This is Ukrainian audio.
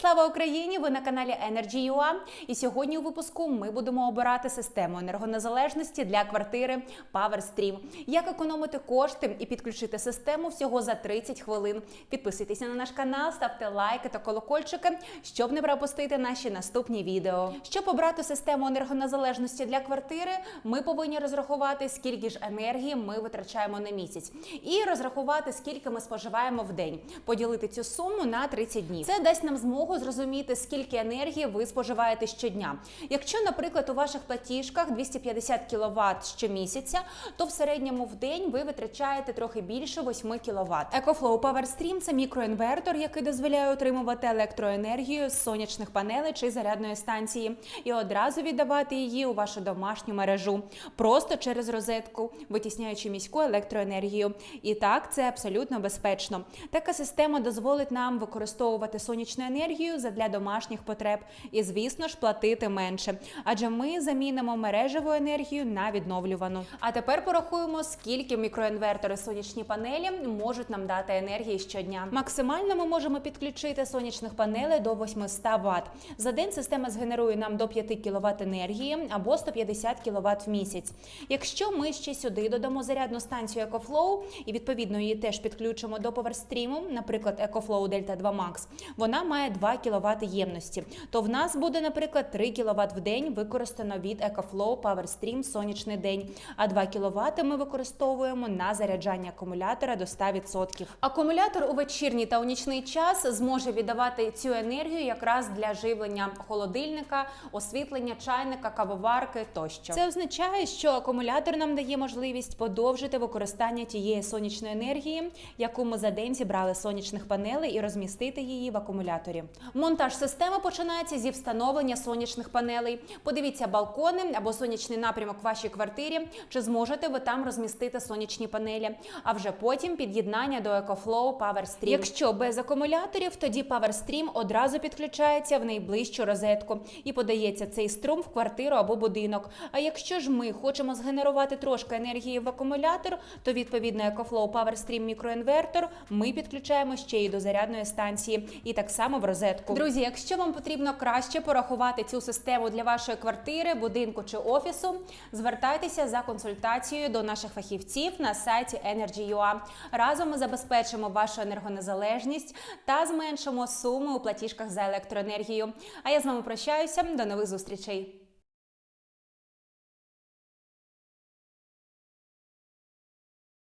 Слава Україні! Ви на каналі Energy.ua. І сьогодні у випуску ми будемо обирати систему енергонезалежності для квартири PowerStream. Як економити кошти і підключити систему всього за 30 хвилин. Підписуйтеся на наш канал, ставте лайки та колокольчики, щоб не пропустити наші наступні відео. Щоб обрати систему енергонезалежності для квартири, ми повинні розрахувати, скільки ж енергії ми витрачаємо на місяць, і розрахувати, скільки ми споживаємо в день. Поділити цю суму на 30 днів. Це дасть нам змогу зрозуміти, скільки енергії ви споживаєте щодня. Якщо, наприклад, у ваших платіжках 250 кВт щомісяця, то в середньому в день ви витрачаєте трохи більше 8 кВт. EcoFlow PowerStream – це мікроінвертор, який дозволяє отримувати електроенергію з сонячних панелей чи зарядної станції і одразу віддавати її у вашу домашню мережу, просто через розетку, витісняючи міську електроенергію. І так це абсолютно безпечно. Така система дозволить нам використовувати сонячну енергію задля домашніх потреб і, звісно ж, платити менше, адже ми замінимо мережеву енергію на відновлювану. А тепер порахуємо, скільки мікроінвертори сонячні панелі можуть нам дати енергії щодня. Максимально ми можемо підключити сонячних панелей до 800 Вт. За день система згенерує нам до 5 кВт енергії або 150 кВт в місяць. Якщо ми ще сюди додамо зарядну станцію EcoFlow і відповідно її теж підключимо до поверстріму, наприклад, EcoFlow Delta 2 Max, вона має 2 кВт ємності. То в нас буде, наприклад, 3 кВт в день використано від EcoFlow PowerStream сонячний день, а 2 кВт ми використовуємо на заряджання акумулятора до 100%. Акумулятор у вечірній та у нічний час зможе віддавати цю енергію якраз для живлення холодильника, освітлення чайника, кавоварки тощо. Це означає, що акумулятор нам дає можливість подовжити використання тієї сонячної енергії, яку ми за день зібрали з сонячних панелей, і розмістити її в акумуляторі. Монтаж системи починається зі встановлення сонячних панелей. Подивіться балкони або сонячний напрямок в вашій квартирі, чи зможете ви там розмістити сонячні панелі, а вже потім під'єднання до EcoFlow PowerStream. Якщо без акумуляторів, тоді PowerStream одразу підключається в найближчу розетку і подається цей струм в квартиру або будинок. А якщо ж ми хочемо згенерувати трошки енергії в акумулятор, то відповідно EcoFlow PowerStream мікроінвертор ми підключаємо ще й до зарядної станції, і так само в розетку. Друзі, якщо вам потрібно краще порахувати цю систему для вашої квартири, будинку чи офісу, звертайтеся за консультацією до наших фахівців на сайті Energy.ua. Разом ми забезпечимо вашу енергонезалежність та зменшимо суми у платіжках за електроенергію. А я з вами прощаюся. До нових зустрічей.